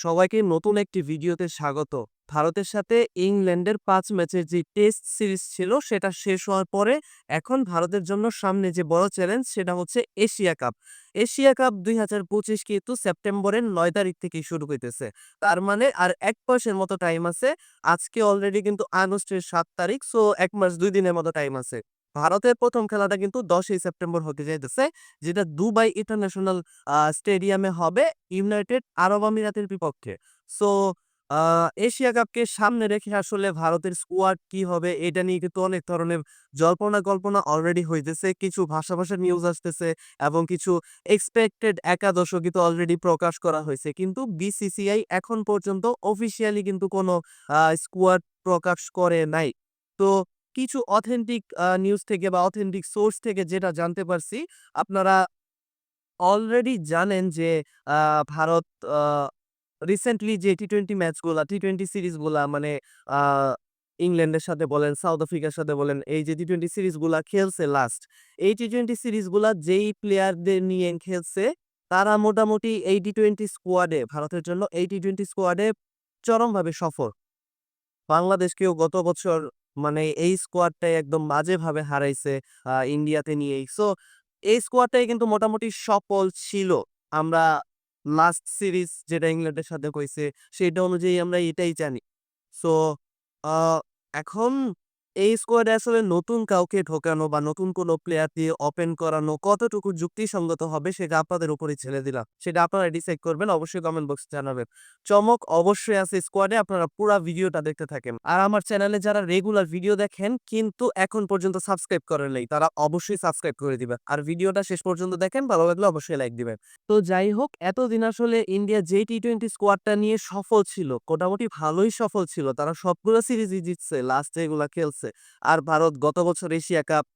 সবাইকে নতুন একটি ভিডিওতে স্বাগত। ভারতের সাথে ইংল্যান্ডের পাঁচ ম্যাচের যে টেস্ট সিরিজ ছিল, সেটা শেষ হওয়ার পরে এখন ভারতের জন্য সামনে যে বড় চ্যালেঞ্জ, সেটা হচ্ছে এশিয়া কাপ। এশিয়া কাপ ২০২৫ কিন্তু সেপ্টেম্বরের নয় তারিখ থেকেই শুরু হইতেছে। তার মানে আর এক মাসের মতো টাইম আছে। আজকে অলরেডি কিন্তু আগস্টের সাত তারিখ। সো এক মাস দুই দিনের মতো টাইম আছে। ভারতের প্রথম খেলাটা কিন্তু ১০ই সেপ্টেম্বর হতে যাইতেছে। যেটা দুবাই ইন্টারন্যাশনাল স্টেডিয়ামে হবে ইউনাইটেড আরব আমিরাতের বিপক্ষে। সো এশিয়া কাপকে সামনে রেখে আসলে ভারতের স্কোয়াড কি হবে এটা নিয়ে কিন্তু অনেক ধরনের জল্পনা-কল্পনা অলরেডি হইতেছে। কিছু ভাসা, ভাসা নিউজ আসতেছে এবং কিছু এক্সপেক্টেড একাদশও কিন্তু অলরেডি প্রকাশ করা হয়েছে কিন্তু বিসিসিআই এখন পর্যন্ত অফিসিয়ালি কিন্তু কোনো স্কোয়াড প্রকাশ করে নাই। তো কিছু অথেন্টিক নিউজ থেকে বা অথেন্টিক সোর্স থেকে যেটা জানতে পারছি, আপনারা অলরেডি জানেন যে ভারত রিসেন্টলি যে টি-টোয়েন্টি ম্যাচগুলা, টি-টোয়েন্টি সিরিজগুলা মানে ইংল্যান্ডের সাথে বলেন, সাউথ আফ্রিকার সাথে বলেন, এই যে টি-টোয়েন্টি সিরিজগুলা খেলছে লাস্ট, এই টি-টোয়েন্টি সিরিজগুলা যেই প্লেয়ারদের নিয়ে খেলছে, তারা মোটামুটি এই টি-টোয়েন্টি স্কোয়াডে ভারতের জন্য এই টি-টোয়েন্টি স্কোয়াডে চরমভাবে সফল। বাংলাদেশকেও গত বছর মানে এই স্কোয়াডটাই একদম বাজেভাবে হারাইছে ইন্ডিয়াতে নিয়েই। সো, এই স্কোয়াডটাই কিন্তু মোটামুটি সফল ছিল। আমরা লাস্ট সিরিজ যেটা ইংল্যান্ডের সাথে কইছে সেটা অনুযায়ী আমরা এটাই জানি। সো এখন এই স্কোয়াডে আসলে নতুন কাউকে ঢোকানো বা নতুন কোনো প্লেয়ার দিয়ে ওপেন করানো কতটুকু যুক্তিসঙ্গত হবে সেটা আপনাদের উপরেই ছেড়ে দিলাম। সেটা আপনারা ডিসাইড করবেন। অবশ্যই কমেন্ট বক্সে জানাবেন। চমক অবশ্যই আছে স্কোয়াডে আপনারা পুরা ভিডিওটা দেখতে থাকেন। আর আমার চ্যানেলে যারা রেগুলার ভিডিও দেখেন কিন্তু এখন পর্যন্ত সাবস্ক্রাইব করেন নাই তারা অবশ্যই সাবস্ক্রাইব করে দিবেন। আর ভিডিওটা শেষ পর্যন্ত দেখেন ভালো লাগলে অবশ্যই লাইক দিবেন। তো যাই হোক এতদিন আসলে ইন্ডিয়া যে টি-টোয়েন্টি স্কোয়াডটা নিয়ে সফল ছিল, মোটামুটি ভালোই সফল ছিল। তারা সবগুলো সিরিজই জিতছে লাস্ট যেগুলা খেলছে। আর ভারত গত বছর এশিয়া কাপ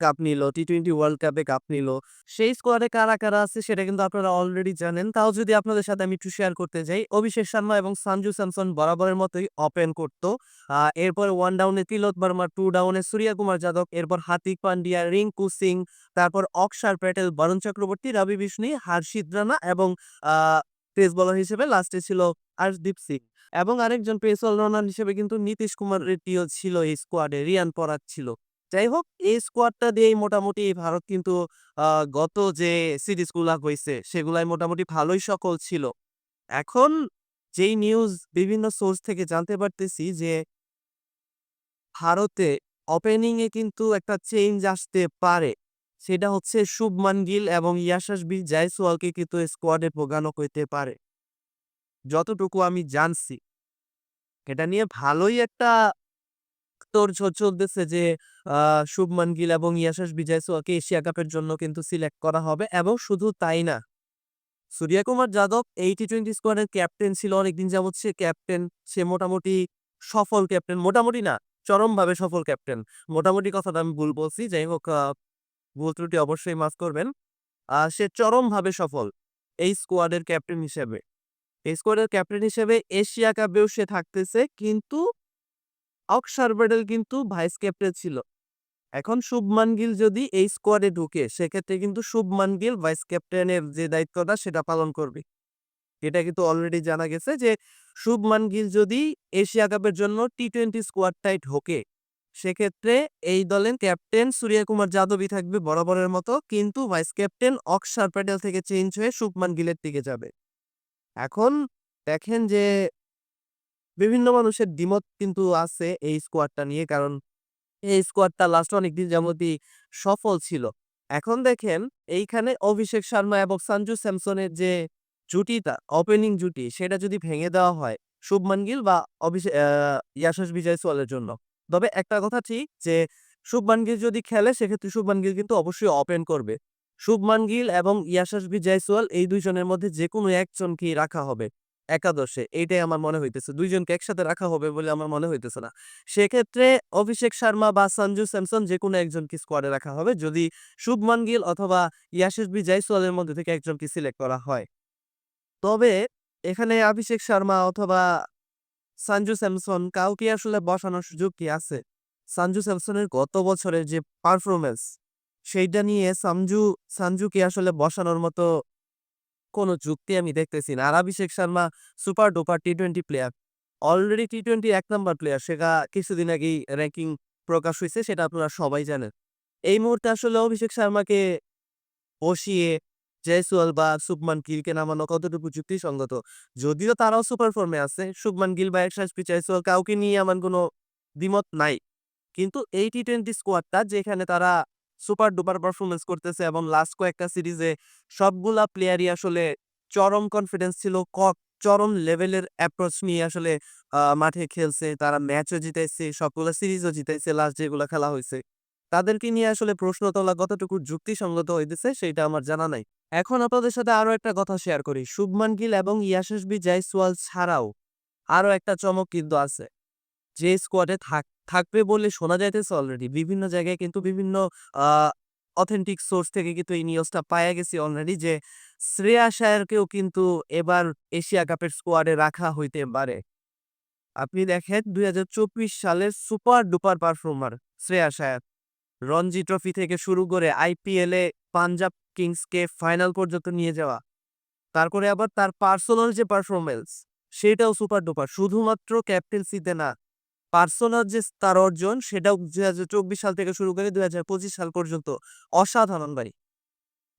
কাপ নিল, টি-টোয়েন্টি ওয়ার্ল্ড কাপে কাপ নিল। সেই স্কোয়াডে কারা, কারা আছে সেটা কিন্তু আপনারা অলরেডি জানেন। তাও যদি আপনাদের সাথে আমি একটু শেয়ার করতে যাই, অভিষেক শর্মা এবং সঞ্জু স্যামসন বরাবরের মতোই ওপেন করতো। এরপর ওয়ান ডাউনে তিলক বর্মা, টু ডাউনে সূর্যা কুমার যাদব, এরপর হার্দিক পান্ডিয়া, রিঙ্কু সিং, তারপর অক্ষর প্যাটেল, বরুণ চক্রবর্তী, রবি বিষ্ণু হার্ষিত রানা এবং পেস বোলার হিসেবে লাস্টে ছিল আর্শদীপ সিং এবং আরেকজন পেস অলরাউন্ডার হিসেবে কিন্তু নীতিশ কুমার রেড্ডিও ছিল এই স্কোয়াডে, রিয়ান পরাগ ছিল। যাই হোক এই স্কোয়াডটা দিয়েই মোটামুটি ভারত কিন্তু গত যে সিরিজগুলা হইছে সেগুলাই মোটামুটি ভালোই সকল ছিল। এখন যেই নিউজ বিভিন্ন সোর্স থেকে জানতে পারতেছি যে ভারতে ওপেনিং এ কিন্তু একটা চেঞ্জ আসতে পারে। সেটা হচ্ছে শুভমান গিল এবং ইয়াশাসবি জয়সওয়ালকে কিন্তু স্কোয়াডে ঢোকানো হইতে পারে। যতটুকু আমি জানছি। এটা নিয়ে ভালোই একটা তোড়জোড় চলতেছে যে শুভমান গিল এবং ইয়াশাসবি জয়সওয়ালকে এশিয়া কাপের জন্য কিন্তু সিলেক্ট করা হবে এবং শুধু তাই না। সূর্যা কুমার যাদব এই টি-টোয়েন্টি স্কোয়াডের ক্যাপ্টেন ছিল অনেকদিন যাবৎ সে ক্যাপ্টেন। সে মোটামুটি সফল ক্যাপ্টেন, মোটামুটি না চরমভাবে সফল ক্যাপ্টেন। মোটামুটি কথাটা আমি ভুল বলছি। যাই হোক ভুল ত্রুটি অবশ্যই মাফ করবেন। সে চরমভাবে সফল এই স্কোয়াডের ক্যাপ্টেন হিসেবে। স্কোয়াডের ক্যাপ্টেন হিসেবে এশিয়া কাপেও সে থাকতেছে কিন্তু অক্ষর প্যাটেল কিন্তু ভাইস ক্যাপ্টেন ছিল। এখন শুভমান গিল যদি এই স্কোয়াডে ঢুকে সেক্ষেত্রে কিন্তু শুভমান গিল ভাইস ক্যাপ্টেনের যে দায়িত্বটা সেটা পালন করবে। এটা কিন্তু অলরেডি জানা গেছে যে শুভমান গিল যদি এশিয়া কাপের জন্য টি-টোয়েন্টি স্কোয়াডটায় ঢোকে, সেক্ষেত্রে এই দলের ক্যাপ্টেন সূর্যা কুমার যাদবই থাকবে বরাবরের মতো কিন্তু ভাইস ক্যাপ্টেন অক্ষর প্যাটেল থেকে চেঞ্জ হয়ে শুভমান গিলের দিকে যাবে। এখন দেখেন যে, বিভিন্ন মানুষের দ্বিমত কিন্তু আছে এই স্কোয়াডটা নিয়ে কারণ এই স্কোয়াডটা লাস্ট অনেকদিন যাবতই সফল ছিল। এখন দেখেন, এইখানে অভিষেক শর্মা এবং সঞ্জু স্যামসনের যে জুটিটা ওপেনিং জুটি, সেটা যদি ভেঙে দেওয়া হয় শুভমান গিল বা অভিষে আ ইয়াশাসবি জয়সওয়ালের জন্য। তবে একটা কথা ঠিক যে, শুভমান গিল যদি খেলে, সেক্ষেত্রে শুভমান গিল কিন্তু অবশ্যই ওপেন করবে। শুভমান গিল এবং ইয়াশাসবি জয়সওয়াল এই ২ জনের মধ্যে যেকোনো একজনকেই রাখা হবে একাদশে। এইটাই আমার মনে হইতেছে। দুইজনকে একসাথে রাখা হবে বলে আমার মনে হইতেছে না। সেক্ষেত্রে অভিষেক শর্মা বা সঞ্জু স্যামসন যেকোনো একজনকে স্কোয়াডে রাখা হবে যদি শুভমান গিল অথবা ইয়াশাসবি জয়সওয়ালের মধ্যে থেকে একজনকে সিলেক্ট করা হয়। তবে এখানে অভিষেক শর্মা অথবা সঞ্জু স্যামসন কাউকে আসলে বসানোর সুযোগ কি আছে? সঞ্জু স্যামসনের গত বছরের যে পারফরম্যান্স সেইটা নিয়ে সামজু সঞ্জুকে আসলে বসানোর মতো কোনো যুক্তি আমি দেখতেছি না। আর Abhishek Sharma super duper T twenty player. Already T twenty ১ number player. সেটা কিছুদিন আগেই র্যাঙ্কিং প্রকাশ হয়েছে সেটা আপনারা সবাই জানেন। এই মুহূর্তে আসলে অভিষেক শর্মাকে বসিয়ে জয়সওয়াল বা শুভমান গিলকে নামানো কতটুকু যুক্তিসঙ্গত? যদিও তারাও সুপার ফর্মে আছে। শুভমান গিল বা এশারপি জয়সওয়াল কাউকে নিয়ে আমার কোনো দ্বিমত নাই। কিন্তু এই টি-টোয়েন্টি স্কোয়াডটা যেখানে তারা সুপার ডুপার পারফরমেন্স করতেছে এবং লাস্ট কয়েকটা সিরিজে সবগুলা প্লেয়ারই আসলে চরম কনফিডেন্স ছিল। কক চরম লেভেলের অ্যাপ্রোচ নিয়ে আসলে মাঠে খেলছে। তারা ম্যাচও জিতাইছে, সবগুলা সিরিজও জিতাইছে লাস্ট যেগুলা খেলা হইছে। তাদেরকে নিয়ে আসলে প্রশ্ন তোলা কতটুকু যুক্তিসঙ্গত হইতেছে সেটা আমার জানা নাই। এখন আপনাদের সাথে আরও একটা কথা শেয়ার করি। শুভমান গিল এবং ইয়াশাসবি জয়সওয়াল ছাড়াও আরও একটা চমক কিন্তু আছে। যে স্কোয়াডে থাক থাকবে বলে শোনা যাইতেছে অলরেডি। বিভিন্ন জায়গায় কিন্তু বিভিন্ন অথেন্টিক সোর্স থেকে কিন্তু এই নিউজটা পাইয়া গেছি অলরেডি যে শ্রেয়া আয়ারকেও কিন্তু এবার এশিয়া কাপের স্কোয়াডে রাখা হইতে পারে। আপনি দেখেন ২০২৪ সালের super duper performer Shreyas Iyer. Ranji trophy থেকে শুরু করে আইপিএলে পাঞ্জাব কিংসকে ফাইনাল পর্যন্ত নিয়ে যাওয়া। তারপরে আবার তার পার্সোনাল যে পারফরমেন্স সেটাও সুপার ডুপার। শুধুমাত্র ক্যাপ্টেন্সিতে না, পার্সোনাল যে তার অর্জন সেটাও ২০২৪ সাল থেকে শুরু করে ২০২৫ সাল পর্যন্ত অসাধারণ ভাই।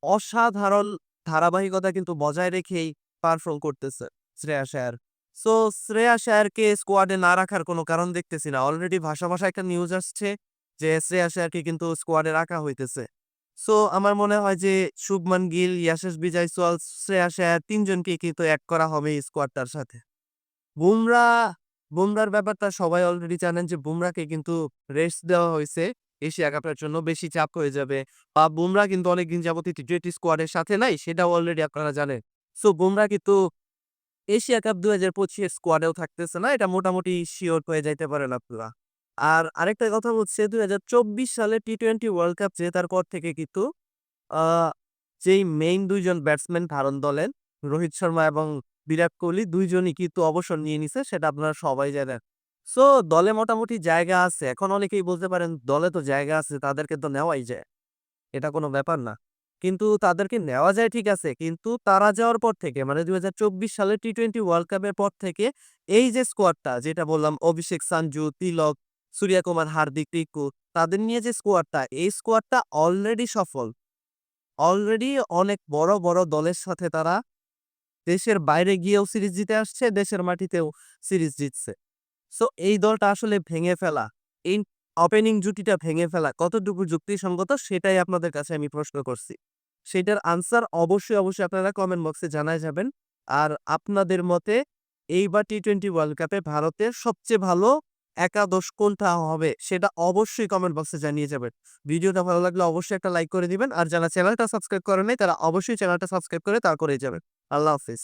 অসাধারণ ধারাবাহিকতা কিন্তু বজায় রেখেই পারফর্ম করতেছে শ্রেয়া আয়ার। সো শ্রেয়া আয়ারকে স্কোয়াডে না রাখার কোনো কারণ দেখতেছি না। অলরেডি ভাষা, ভাষা একটা নিউজ আসছে যে শ্রেয়া আয়ারকে কিন্তু স্কোয়াডে রাখা হইতেছে। সো আমার মনে হয় যে শুভমান গিল, ইয়াশাসবি বিজয় শ্রেয়াস শ্রেয়া ৩ তিনজনকে কিন্তু এড করা হবে স্কোয়াডটার সাথে। বুমরাহ, বুমরাহর ব্যাপারটা সবাই অলরেডি জানেন যে বুমরাহকে কিন্তু রেস্ট দেওয়া হয়েছে এশিয়া কাপের জন্য। বেশি চাপ হয়ে যাবে বা বুমরাহ কিন্তু অনেকদিন যাবতই টি-টোয়েন্টি স্কোয়াডের সাথে নাই, সেটাও অলরেডি আপনারা জানেন। সো বুমরাহ কিন্তু এশিয়া কাপ ২০২৫ এর স্কোয়াডেও থাকতেছে না। এটা মোটামুটি শিওর হয়ে যাইতে পারেন আপনারা। আর আরেকটা কথা হচ্ছে ২০২৪ সালে টি-টোয়েন্টি ওয়ার্ল্ড কাপ জেতার পর থেকে কিন্তু যেই মেইন দুইজন ব্যাটসম্যান ধারণ দলেন, রোহিত শর্মা এবং বিরাট কোহলি দুইজনই কিন্তু অবসর নিয়ে নিছে সেটা আপনারা সবাই জানেন। সো দলে মোটামুটি জায়গা আছে। এখন অনেকেই বলতে পারেন দলে তো জায়গা আছে তাদেরকে তো নেওয়াই যায়। এটা কোনো ব্যাপার না। কিন্তু তাদেরকে নেওয়া যায় ঠিক আছে। কিন্তু তারা যাওয়ার পর থেকে মানে ২০২৪ সালের টি-টোয়েন্টি ওয়ার্ল্ড কাপের পর থেকে এই যে স্কোয়াডটা যেটা বললাম অভিষেক, সানজু, তিলক, সূর্যকুমার, হার্দিক, রিঙ্কু তাদের নিয়ে যে স্কোয়াডটা এই স্কোয়াডটা অলরেডি সফল। অলরেডি অনেক বড়, বড় দলের সাথে তারা দেশের বাইরে গিয়েও সিরিজ জিতে আসছে, দেশের মাটিতেও সিরিজ জিতছে। সো এই দলটা আসলে ভেঙে ফেলা, এই ওপেনিং জুটিটা ভেঙে ফেলা কতটুকু যুক্তিসঙ্গত সেটাই আপনাদের কাছে আমি প্রশ্ন করছি। সেটার আনসার অবশ্যই, অবশ্যই আপনারা কমেন্ট বক্সে জানায় যাবেন। আর আপনাদের মতে এইবার টি-টোয়েন্টি ওয়ার্ল্ড কাপে ভারতের সবচেয়ে ভালো একাদশ কোনটা হবে সেটা অবশ্যই কমেন্ট বক্সে জানিয়ে যাবেন। ভিডিওটা ভালো লাগলে অবশ্যই একটা লাইক করে দিবেন। আর যারা চ্যানেলটা সাবস্ক্রাইব করেন নাই তারা অবশ্যই চ্যানেলটা সাবস্ক্রাইব করে তারপরেই যাবেন। আল্লাহ হাফেজ।